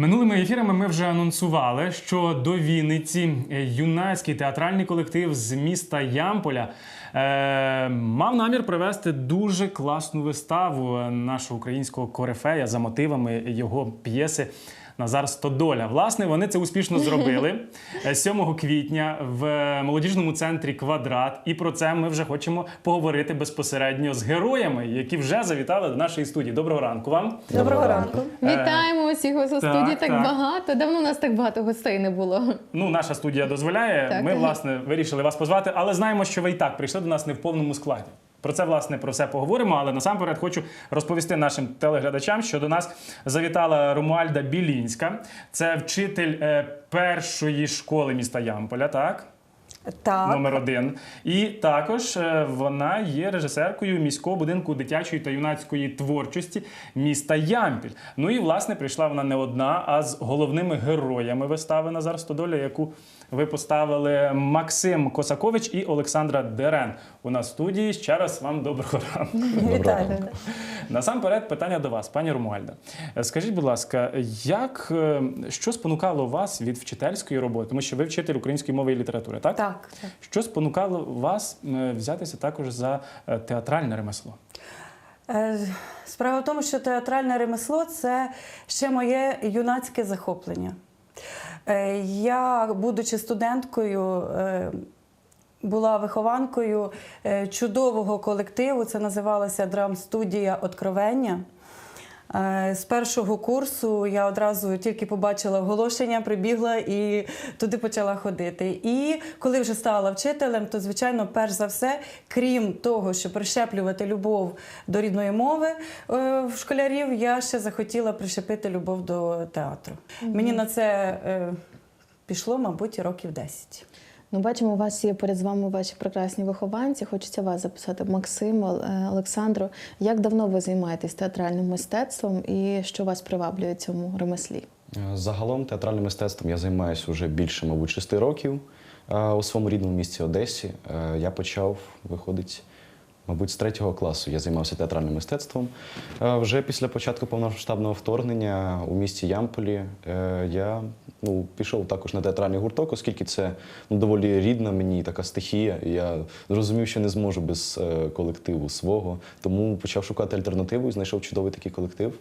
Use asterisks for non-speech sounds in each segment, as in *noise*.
Минулими ефірами ми вже анонсували, що до Вінниці е, юнацький театральний колектив з міста Ямполя е, мав намір привести дуже класну виставу нашого українського корифея за мотивами його п'єси. Назар Стодоля. Власне, вони це успішно *laughs* зробили Е, 7 квітня в молодіжному центрі Квадрат. І про це ми вже хочемо поговорити безпосередньо з героями, які вже завітали до нашої студії. Доброго ранку вам. Доброго ранку. Вітаємо усіх у так, студії так, так. багато. Давно у нас так багато гостей не було. Ну, наша студія дозволяє. Так. Ми, власне, вирішили вас позвати, але знаємо, що ви і так прийшли до нас не в повному складі. Про це, власне, про все поговоримо. Але насамперед хочу розповісти нашим телеглядачам, що до нас завітала Ромуальда Білінська. Це вчитель е, першої школи міста Ямполя, так? Так, Номер один. І також е, вона є режисеркою міського будинку дитячої та юнацької творчості міста Ямпіль. Ну і власне прийшла вона не одна, а з головними героями вистави Назар Стодоля, яку ви поставили Максим Косакович і Олександра Дерен. У нас в студії. Ще раз вам *laughs* доброго ранку. вітаю. Насамперед, питання до вас, пані Ромуальда. Е, Скажіть, будь ласка, як е, що спонукало вас від вчительської роботи? Тому що ви вчитель української мови і літератури, так? Так, так. Що спонукало вас е, взятися також за театральне ремесло? Справа в тому, що театральне ремесло це ще моє юнацьке захоплення. Я, будучи студенткою, була вихованкою е, чудового колективу. Це називалося драм-студія Откровення. Е, З першого курсу я одразу тільки побачила оголошення, прибігла і туди почала ходити. І коли вже стала вчителем, то звичайно, перш за все, крім того, щоб прищеплювати любов до рідної мови е, в школярів, я ще захотіла прищепити любов до театру. Мені на це пішло, мабуть, років 10. Ну, бачимо, у вас є перед вами ваші прекрасні вихованці. Хочеться вас записати. Максим, Олександру. Як давно ви займаєтесь театральним мистецтвом і що вас приваблює цьому ремеслі? Е, Загалом театральним мистецтвом я займаюся вже більше, мабуть, шести років. Е, У своєму рідному місті Одесі Е, я почав виходить, мабуть, з третього класу. Я займався театральним мистецтвом. Е, Вже після початку повномасштабного вторгнення у місті Ямполі е, я ну, пішов також на театральний гурток, оскільки це ну, доволі рідна мені така стихія. Я зрозумів, що не зможу без е, колективу свого. Тому почав шукати альтернативу і знайшов чудовий такий колектив,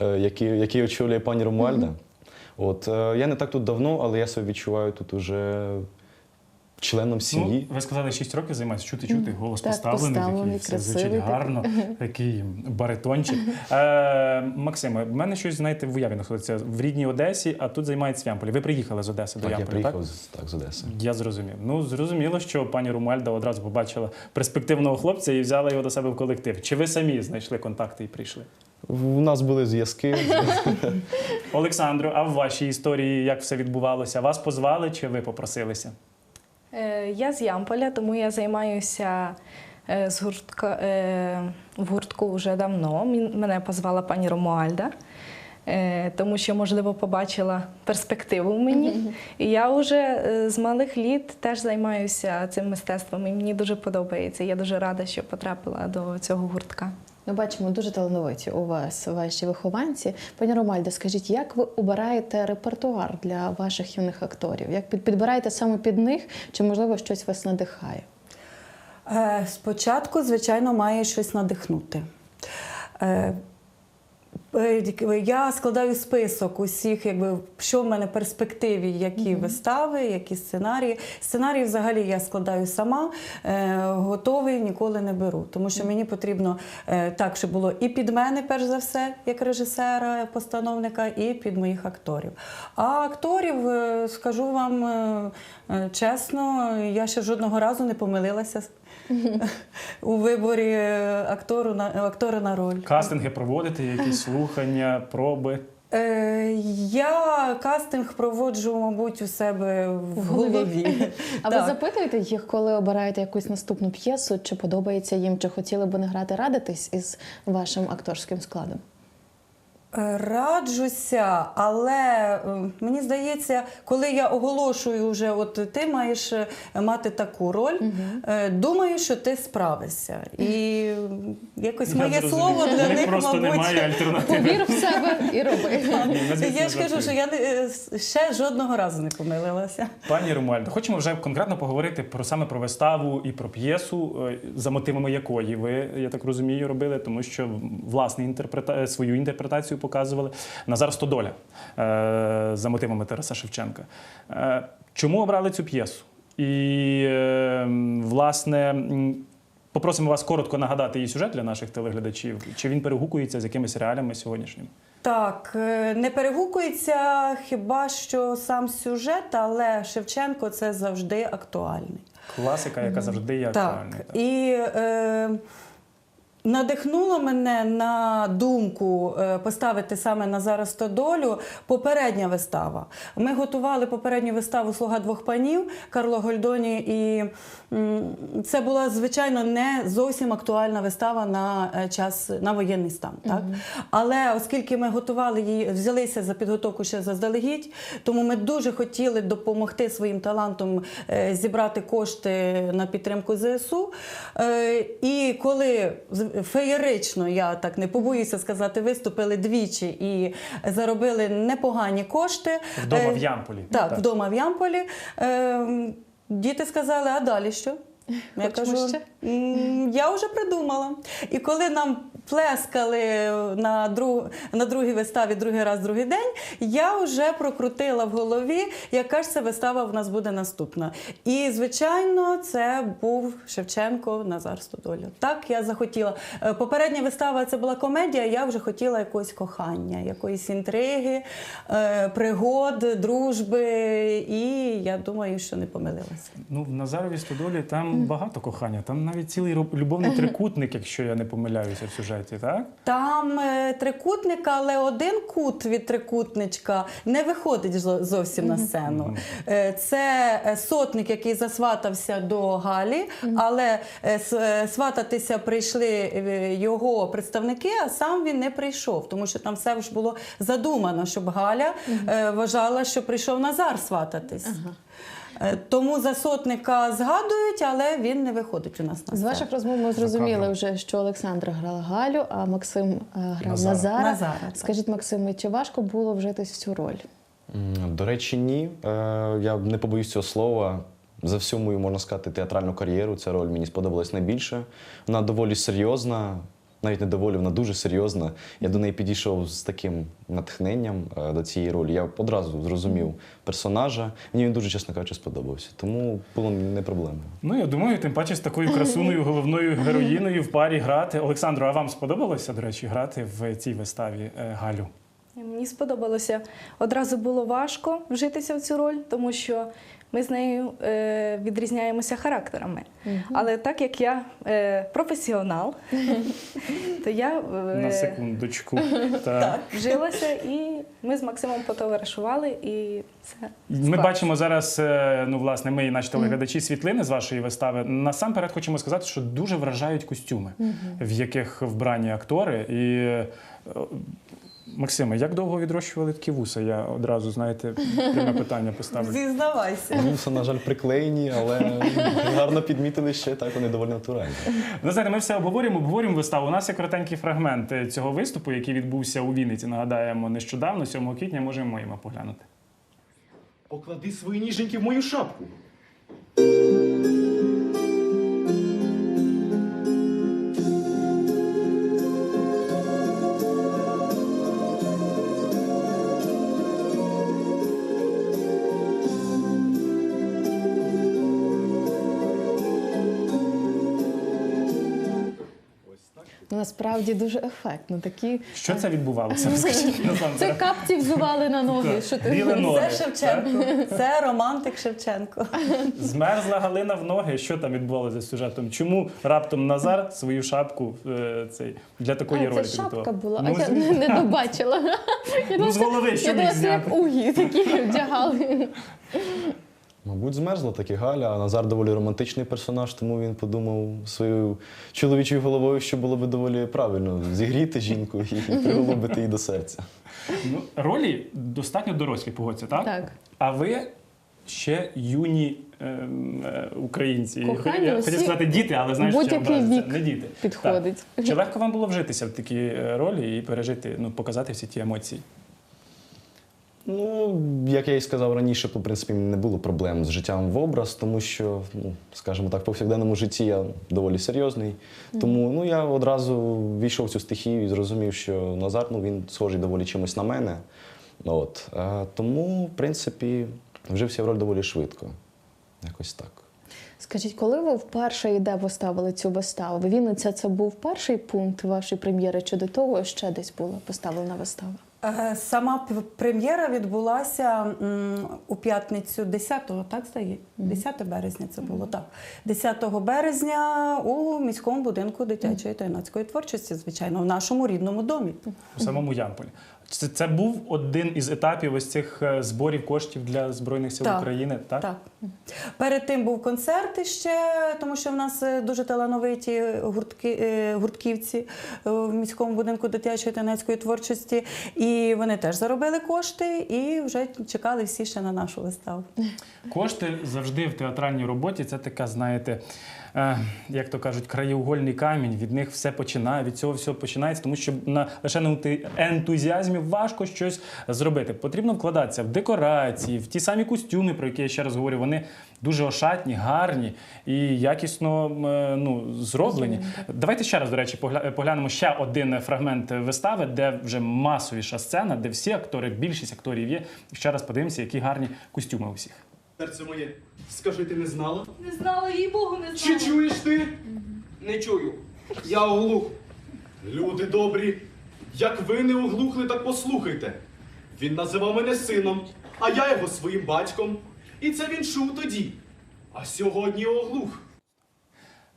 який, який очолює пані Ромуальда. От е, я не так тут давно, але я себе відчуваю тут уже членом сім'ї. Ну, ви сказали, 6 років займаєтесь чути, чути, голос Так, поставлений, поставлений, такий, все звучить красивий гарно, *laughs* такий баритончик. Е, Максиме, в мене щось, знаєте, в уяві знаходиться в рідній Одесі, а тут займається в Ямполі. Ви приїхали з Одеси до так, я Ямполя, приїхав так? з, так, з Одеси. Я зрозумів. Ну, зрозуміло, що пані Румальда одразу побачила перспективного хлопця і взяла його до себе в колектив. Чи ви самі знайшли контакти і прийшли? У нас були зв'язки. *laughs* Олександру, а в вашій історії як все відбувалося? Вас позвали чи ви попросилися? Е, Я з Ямполя, тому я займаюся е, з гуртка, е, в гуртку вже давно. Мене позвала пані Ромуальда, тому що, можливо, побачила перспективу в мені. І я вже з малих літ теж займаюся цим мистецтвом, і мені дуже подобається. Я дуже рада, що потрапила до цього гуртка. Ми бачимо дуже талановиті у вас ваші вихованці. Пані Ромальда, скажіть, як ви обираєте репертуар для ваших юних акторів? Як підбираєте саме під них, чи можливо щось вас надихає? Е, Спочатку, звичайно, має щось надихнути. Е, Я складаю список усіх, якби, що в мене в перспективі, які вистави, які сценарії. Сценарії взагалі я складаю сама, е, готовий ніколи не беру. Тому що мені потрібно е, так, щоб було і під мене, перш за все, як режисера, постановника, і під моїх акторів. А акторів, скажу вам чесно, я ще жодного разу не помилилася *laughs* у виборі е, актору на актора на роль. Кастинги проводите, якісь слухання, проби? Е, я кастинг проводжу, мабуть, у себе в голові? голові. *laughs* А ви запитуєте їх, коли обираєте якусь наступну п'єсу, чи подобається їм, чи хотіли б вони грати, радитись із вашим акторським складом? Е, Раджуся, але е, мені здається, коли я оголошую вже, от ти маєш е, мати таку роль, е, думаю, що ти справишся. І якось Я моє зрозумів. слово для них просто мабуть. немає *laughs* альтернативи. Повір в себе і роби. Звісно, Я ж кажу, що я не- ще жодного разу не помилилася. Пані Ромуальдо, хочемо вже конкретно поговорити про саме про виставу і про п'єсу, за мотивами якої ви, я так розумію, робили, тому що власне інтерпрета... свою інтерпретацію показували. Назар Стодоля е, за мотивами Тараса Шевченка. Е, Чому обрали цю п'єсу? І е, власне. Попросимо вас коротко нагадати її сюжет для наших телеглядачів. Чи він перегукується з якимись реаліями сьогоднішніми? Так, не перегукується хіба що сам сюжет, але Шевченко це завжди актуальний. Класика, яка завжди є актуальною. Так. І е, надихнуло мене на думку е, поставити саме на Назара Стодолю попередня вистава. Ми готували попередню виставу Слуга двох панів Карло Гольдоні, і це була звичайно не зовсім актуальна вистава на е, час на воєнний стан. Так? Але оскільки ми готували її, взялися за підготовку ще заздалегідь, тому ми дуже хотіли допомогти своїм талантом е, зібрати кошти на підтримку ЗСУ. І коли феєрично, я так не побоюся сказати, виступили двічі і заробили непогані кошти. Вдома Е, в Ямполі. Так, Так. вдома в Ямполі. Е, Діти сказали, а далі що? Я Хочемо кажу, ще? Я вже придумала. І коли нам плескали на, друг, на другій виставі другий раз, другий день, я вже прокрутила в голові, яка ж це вистава в нас буде наступна. І, звичайно, це був Шевченко Назар Стодоля. Так, я захотіла. Е, Попередня вистава це була комедія, я вже хотіла якогось кохання, якоїсь інтриги, е, пригод, дружби. І я думаю, що не помилилася. Ну, в Назарові Стодолі там багато кохання. Там навіть цілий любовний *laughs* трикутник, якщо я не помиляюся в сюжеті, так? Там е, трикутник, але один кут від трикутничка не виходить зо- зовсім на сцену. Е, Це е, сотник, який засватався до Галі, але свататися прийшли його представники, а сам він не прийшов, тому що там все ж було задумано, щоб Галя е, вважала, що прийшов Назар свататись. Е, Тому за сотника згадують, але він не виходить у нас на З ваших розмов ми зрозуміли вже, що Олександра грала Галю, а Максим е, грав Назара. Назара. Назара. Скажіть, Максиме, чи важко було вжитись в цю роль? До речі, ні. Е, Я не побоюсь цього слова. За всю мою, можна сказати, театральну кар'єру ця роль мені сподобалась найбільше. Вона доволі серйозна, навіть не доволі, вона дуже серйозна. Я до неї підійшов з таким натхненням е, до цієї ролі. Я одразу зрозумів персонажа. Мені він дуже, чесно кажучи, сподобався. Тому було не проблемою. Ну, я думаю, тим паче з такою красуною головною героїною в парі грати. Олександру, а вам сподобалося, до речі, грати в цій виставі е, Галю? Мені сподобалося. Одразу було важко вжитися в цю роль, тому що ми з нею е, відрізняємося характерами. Але так як я е, професіонал, *laughs* то я На е, секундочку. *laughs* Так. вжилася і ми з Максимом потоваришували, і це Ми бачимо зараз, е, ну власне, ми і наші телеглядачі світлини з вашої вистави. Насамперед хочемо сказати, що дуже вражають костюми, в яких вбрані актори. І е, Максиме, як довго відрощували такі вуса? Я одразу, знаєте, пряме питання поставлю. Зізнавайся. Вуса, на жаль, приклеєні, але гарно підмітили ще так, вони доволі натуральні. Ну, знаєте, ми все обговорюємо, обговорюємо виставу. У нас є коротенький фрагмент е, цього виступу, який відбувся у Вінниці. Нагадаємо, нещодавно, 7 квітня, можемо йому поглянути. Поклади свої ніженьки в мою шапку. Насправді дуже ефектно. Такі Що це відбувалося? *laughs* Це насамперед. капці взували на ноги. Що ти ноги. Це Шевченко. Це романтик Шевченко. *laughs* Змерзла Галина в ноги. Що там відбувалося з сюжетом? Чому раптом Назар свою шапку е, цей для такої ролі це шапка була, Ну, а я не, *laughs* добачила. Ну, з голови що це як угі такі вдягали. Мабуть, змерзла таки Галя, а Назар доволі романтичний персонаж, тому він подумав своєю чоловічою головою, що було би доволі правильно зігріти жінку і приголубити її до серця. Ну, ролі достатньо дорослі, погодься, так? Так. А ви ще юні ем, е, українці. Кохані, Я усі- хотів сказати діти, але знаєш, що будь-який образиться. вік не діти. підходить. Так. Чи легко вам було вжитися в такі е, ролі і пережити, ну, показати всі ті емоції? Ну, як я і сказав раніше, по принципі, не було проблем з життям в образ, тому що, ну, скажімо так, в повсякденному житті я доволі серйозний. Тому ну, я одразу війшов в цю стихію і зрозумів, що Назар ну, він схожий доволі чимось на мене. От. А, тому, в принципі, вжився в роль доволі швидко. Якось так. Скажіть, коли ви вперше і де поставили цю виставу? Вінниця це був перший пункт вашої прем'єри, чи до того ще десь була поставлена вистава? Е, Сама прем'єра відбулася у п'ятницю 10-го, так здає? 10 березня це було так. 10 березня у міському будинку дитячої та юнацької творчості, звичайно, в нашому рідному домі. У самому Ямполі. Це, це був один із етапів ось цих е, зборів коштів для Збройних сил Так. України, так? Так. Перед тим був концерт ще, тому що в нас е, дуже талановиті гуртки, е, гуртківці в міському будинку дитячої та творчості. І вони теж заробили кошти і вже чекали всі ще на нашу виставу. Кошти завжди в театральній роботі це така, знаєте, як то кажуть, краєугольний камінь. Від них все починає, від цього всього починається, тому що на лише на енту- ентузіазмі важко щось зробити. Потрібно вкладатися в декорації, в ті самі костюми, про які я ще раз говорю. Вони дуже ошатні, гарні і якісно е, ну, зроблені. Давайте ще раз, до речі, погля- поглянемо ще один фрагмент вистави, де вже масовіша сцена, де всі актори, більшість акторів є. Ще раз подивимося, які гарні костюми у всіх. Серце моє, скажи, ти не знала? Не знала, їй Богу, не Чи чуєш ти? Не чую. Я оглух. Люди добрі, як ви не оглухли, так послухайте. Він називав мене сином, а я його своїм батьком. І це він чув тоді. А сьогодні оглух.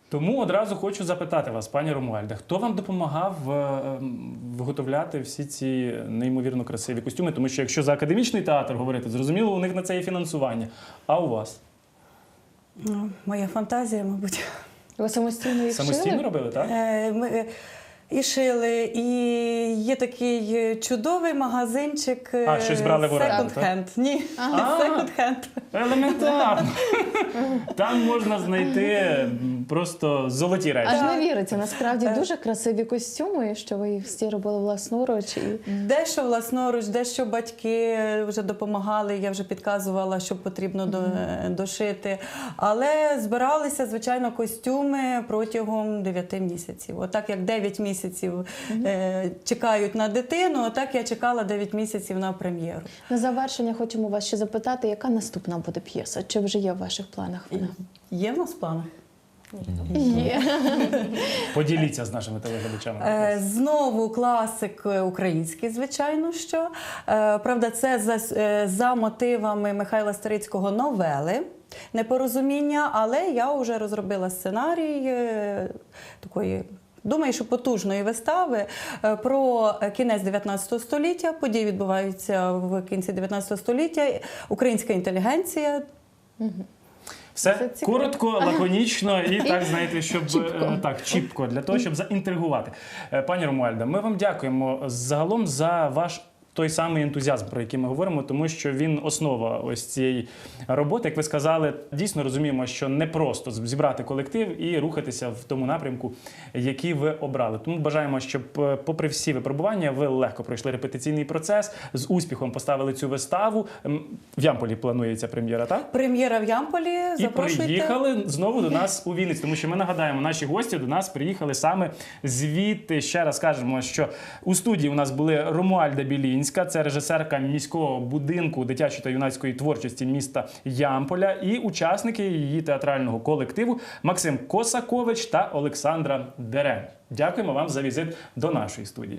Тому одразу хочу запитати вас, пані Ромуальде, хто вам допомагав е, ем, виготовляти всі ці неймовірно красиві костюми? Тому що якщо за академічний театр говорити, зрозуміло, у них на це є фінансування. А у вас Ну, Моя фантазія, мабуть. Ви самостійно їх самостійно шили? робили, так? Е, Ми е, і шили, і є такий е, чудовий магазинчик. е, А, щось брали в оренду, так? Секонд-хенд. Ні, секонд-хенд. *laughs* Елементарно. Там можна знайти просто золоті речі. Аж не віриться. Насправді Е. дуже красиві костюми, що ви їх всі робили власноруч. Дещо власноруч, дещо батьки вже допомагали. Я вже підказувала, що потрібно дошити. Але збиралися, звичайно, костюми протягом 9 місяців. Отак як 9 місяців е, чекають на дитину, отак я чекала 9 місяців на прем'єру. На завершення хочемо вас ще запитати, яка наступна буде п'єса? Чи вже є в ваших планах вона? Є в нас плани? Є. *laughs* Поділіться з нашими телеглядачами. Е, Знову класик е, український, звичайно, що. Правда, це за, за мотивами Михайла Старицького новели. Непорозуміння, але я вже розробила сценарій такої. Думаю, що потужної вистави е, про кінець 19 століття. Події відбуваються в кінці 19 століття. Українська інтелігенція. Все Це коротко, лаконічно і так, знаєте, щоб Чіпко. е, так, чіпко, для того, щоб заінтригувати. Е, Пані Ромуальда, ми вам дякуємо загалом за ваш. Той самий ентузіазм, про який ми говоримо, тому що він основа ось цієї роботи. Як ви сказали, дійсно розуміємо, що не просто зібрати колектив і рухатися в тому напрямку, який ви обрали. Тому бажаємо, щоб, е, попри всі випробування, ви легко пройшли репетиційний процес, з успіхом поставили цю виставу. В Ямполі планується прем'єра, так? Прем'єра в Ямполі. І Запрошуйте. приїхали знову до нас у Вінницю, тому що ми нагадаємо, наші гості до нас приїхали саме звідти. Ще раз кажемо, що у студії у нас були Ромуальда Білінська, це режисерка міського будинку дитячої та юнацької творчості міста Ямполя, і учасники її театрального колективу Максим Косакович та Олександра Дерен. Дякуємо вам за візит до нашої студії.